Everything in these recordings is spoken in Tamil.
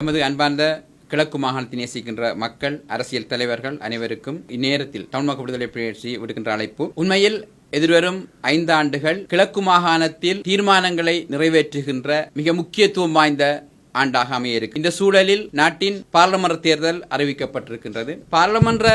நமது அன்பார்ந்த கிழக்கு மாகாணத்தை நேசிக்கின்ற மக்கள் அரசியல் தலைவர்கள் அனைவருக்கும் இந்நேரத்தில் டவுன் விடுதலை புயற்சி விடுக்கின்ற அழைப்பு. உண்மையில் எதிர்வரும் ஐந்து ஆண்டுகள் கிழக்கு மாகாணத்தில் தீர்மானங்களை நிறைவேற்றுகின்ற மிக முக்கியத்துவம் வாய்ந்த ஆண்டாக அமைய இருக்கு இந்த சூழலில் நாட்டின் பாராளுமன்ற தேர்தல் அறிவிக்கப்பட்டிருக்கின்றது. பாராளுமன்ற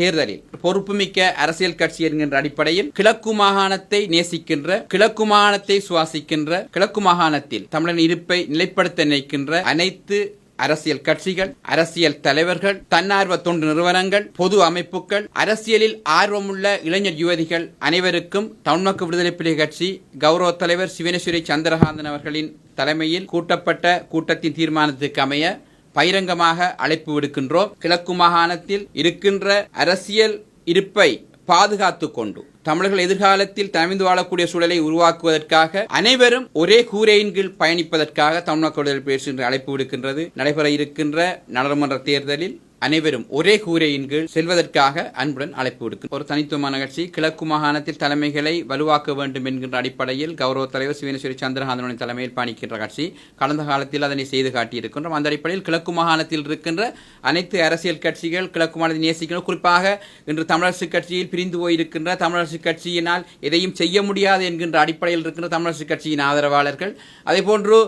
தேர்தலில் பொறுப்புமிக்க அரசியல் கட்சி என்கின்ற அடிப்படையில் கிழக்கு மாகாணத்தை நேசிக்கின்ற கிழக்கு மாகாணத்தை சுவாசிக்கின்ற கிழக்கு மாகாணத்தில் தமிழன் இருப்பை நிலைப்படுத்த நினைக்கின்ற அனைத்து அரசியல் கட்சிகள் அரசியல் தலைவர்கள் தன்னார்வ தொண்டு நிறுவனங்கள் பொது அமைப்புகள் அரசியலில் ஆர்வமுள்ள இளைஞர் யுவதிகள் அனைவருக்கும் தமிழ்நாக்கு விடுதலை புலி கட்சி கௌரவ தலைவர் சிவனேஸ்வரி சந்திரகாந்தன் அவர்களின் தலைமையில் கூட்டப்பட்ட கூட்டத்தின் தீர்மானத்துக்கு அமைய பகிரங்கமாக அழைப்பு விடுக்கின்றோம். கிழக்கு மாகாணத்தில் இருக்கின்ற அரசியல் இருப்பை பாதுகாத்து கொண்டு தமிழர்கள் எதிர்காலத்தில் தமிழ்ந்து வாழக்கூடிய சூழலை உருவாக்குவதற்காக அனைவரும் ஒரே கூரையின் கீழ் பயணிப்பதற்காக தமிழ் விடுதலை பேசுகின்ற அழைப்பு விடுக்கின்றது. நடைபெற இருக்கின்ற நாடாளுமன்ற தேர்தலில் அனைவரும் ஒரே கூரையின் கீழ் செல்வதற்காக அன்புடன் அழைப்பு விடுக்கும். ஒரு தனித்துவமான கட்சி கிழக்கு மாகாணத்தில் தலைமைகளை வலுவாக்க வேண்டும் என்கின்ற அடிப்படையில் கௌரவ தலைவர் சிவனேஸ்வரி சந்திரகாந்தனின் தலைமையில் பாணிக்கின்ற கட்சி கடந்த காலத்தில் அதனை செய்து காட்டியிருக்கின்றோம். அந்த அடிப்படையில் கிழக்கு மாகாணத்தில் இருக்கின்ற அனைத்து அரசியல் கட்சிகள் கிழக்கு மாநிலத்தை நேசிக்கணும் குறிப்பாக இன்று தமிழரசு கட்சியில் பிரிந்து போயிருக்கின்ற தமிழரசு கட்சியினால் எதையும் செய்ய முடியாது என்கின்ற அடிப்படையில் இருக்கின்ற தமிழரசு கட்சியின் ஆதரவாளர்கள் அதேபோன்று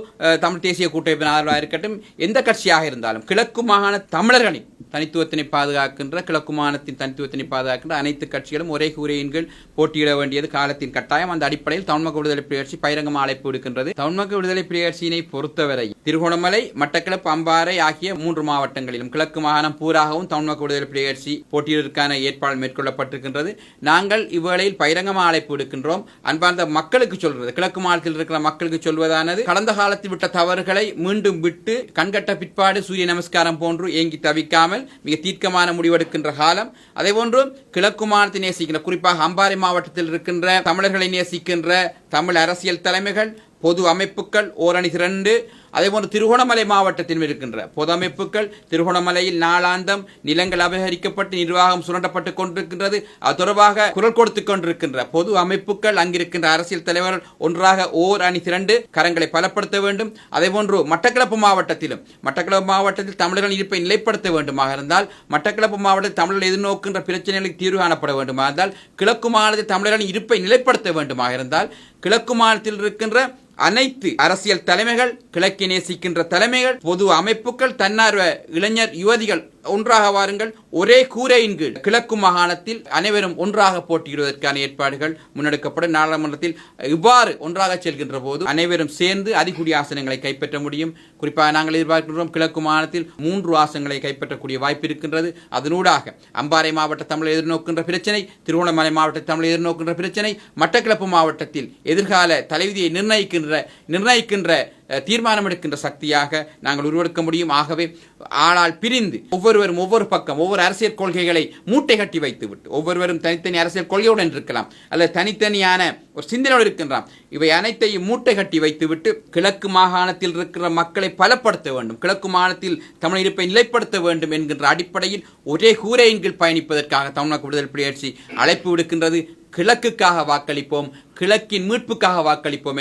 தமிழ் தேசிய கூட்டமைப்பின் ஆதரவாக இருக்கட்டும் எந்த கட்சியாக இருந்தாலும் கிழக்கு மாகாண தமிழர்களின் தனித்துவத்தினை பாதுகாக்கின்ற கிழக்கு மாநிலத்தின் தனித்துவத்தினை பாதுகாக்கின்ற அனைத்து கட்சிகளும் ஒரே கூரையின் கீழ் போட்டியிட வேண்டியது காலத்தின் கட்டாயம். அந்த அடிப்படையில் தமிழ்மக்க விடுதலை புலிகட்சி பகிரங்கமாக அழைப்பு விடுக்கின்றது தமிழ்மக்க விடுதலை புலிகட்சியினை பொறுத்தவரை திருகோணமலை மட்டக்கிழப்பு அம்பாறை ஆகிய மூன்று மாவட்டங்களிலும் கிழக்கு மாகாணம் பூராகவும் தமிழ்மக்க விடுதலை புலிகட்சி போட்டியிடுவதற்கான ஏற்பாடு மேற்கொள்ளப்பட்டிருக்கின்றது. நாங்கள் இவ்வேளையில் பகிரங்கமாக அழைப்பு விடுக்கின்றோம் அன்பார்ந்த மக்களுக்கு சொல்றது கிழக்கு மாநிலத்தில் இருக்கிற மக்களுக்கு சொல்வதானது கடந்த காலத்தில் விட்ட தவறுகளை மீண்டும் விட்டு கண்கட்ட பிற்பாடு சூரிய நமஸ்காரம் போன்று ஏங்கி தவிக்காமல் மிக தீர்க்கமான முடிவெடுக்கின்ற காலம். அதேபோன்று கிழக்கு மாநிலத்தை நேசிக்கின்ற குறிப்பாக அம்பாறை மாவட்டத்தில் இருக்கின்ற தமிழர்களை நேசிக்கின்ற தமிழ் அரசியல் தலைமைகள் பொது அமைப்புகள் ஓரணி திரண்டு அதேபோன்று திருகோணமலை மாவட்டத்திலும் இருக்கின்ற பொதமைப்புகள் திருகோணமலையில் நாளாந்தம் நிலங்கள் அபகரிக்கப்பட்டு நிர்வாகம் சுரண்டப்பட்டுக் கொண்டிருக்கின்றது. அது தொடர்பாக குரல் கொடுத்துக் கொண்டிருக்கின்ற பொது அமைப்புகள் அங்கிருக்கின்ற அரசியல் தலைவர்கள் ஒன்றாக ஓர் அணி திரண்டு கரங்களை பலப்படுத்த வேண்டும். அதேபோன்று மட்டக்களப்பு மாவட்டத்திலும் மட்டக்களப்பு மாவட்டத்தில் தமிழர்கள் இருப்பை நிலைப்படுத்த வேண்டுமாக இருந்தால் மட்டக்களப்பு மாவட்டத்தில் தமிழர்கள் எதிர்நோக்கின்ற பிரச்சனைகளுக்கு தீர்வு காணப்பட வேண்டுமாக இருந்தால் கிழக்கு மாநிலத்தில் தமிழர்களின் இருப்பை நிலைப்படுத்த வேண்டுமாக இருந்தால் கிழக்கு மாநிலத்தில் இருக்கின்ற அனைத்து அரசியல் தலைமைகள் கிழக்கு நேசிக்கின்ற தலைமைகள் பொது அமைப்புகள் தன்னார்வ இளைஞர் யுவதிகள் ஒன்றாக வாருங்கள். ஒரே கூரையின் கீழ் கிழக்கு மாகாணத்தில் அனைவரும் ஒன்றாக போட்டியிடுவதற்கான ஏற்பாடுகள் முன்னெடுக்கப்படும். நாடாளுமன்றத்தில் இவ்வாறு ஒன்றாக செல்கின்ற போது அனைவரும் சேர்ந்து அதிகூடிய ஆசனங்களை கைப்பற்ற முடியும். குறிப்பாக நாங்கள் எதிர்பார்க்கின்றோம் கிழக்கு மாகாணத்தில் மூன்று ஆசனங்களை கைப்பற்றக்கூடிய வாய்ப்பு இருக்கின்றது. அதனூடாக அம்பாறை மாவட்ட தமிழ் எதிர்நோக்கின்ற பிரச்சனை திருவண்ணாமலை மாவட்ட தமிழ் எதிர்நோக்கின்ற பிரச்சனை மட்டக்கிழப்பு மாவட்டத்தில் எதிர்கால தலைவிதியை நிர்ணயிக்கின்ற நிர்ணயிக்கின்ற தீர்மானம் எடுக்கின்ற சக்தியாக நாங்கள் உருவெடுக்க முடியும். ஆகவே ஆளால் பிரிந்து ஒவ்வொருவரும் ஒவ்வொரு பக்கம் ஒவ்வொரு அரசியல் கொள்கைகளை மூட்டை கட்டி வைத்துவிட்டு ஒவ்வொருவரும் தனித்தனி அரசியல் கொள்கையுடன் இருக்கலாம் அல்லது தனித்தனியான ஒரு சிந்தனையோடு இருக்கின்றான் இவை அனைத்தையும் மூட்டை கட்டி வைத்துவிட்டு கிழக்கு மாகாணத்தில் இருக்கிற மக்களை பலப்படுத்த வேண்டும். கிழக்கு மாகாணத்தில் தமிழ் இருப்பை நிலைப்படுத்த வேண்டும் என்கின்ற அடிப்படையில் ஒரே கூரையின் கீழ் பயணிப்பதற்காக தமிழக விடுதலை புலியாட்சி அழைப்பு விடுக்கின்றது. கிழக்குக்காக வாக்களிப்போம் கிழக்கின் மீட்புக்காக வாக்களிப்போம்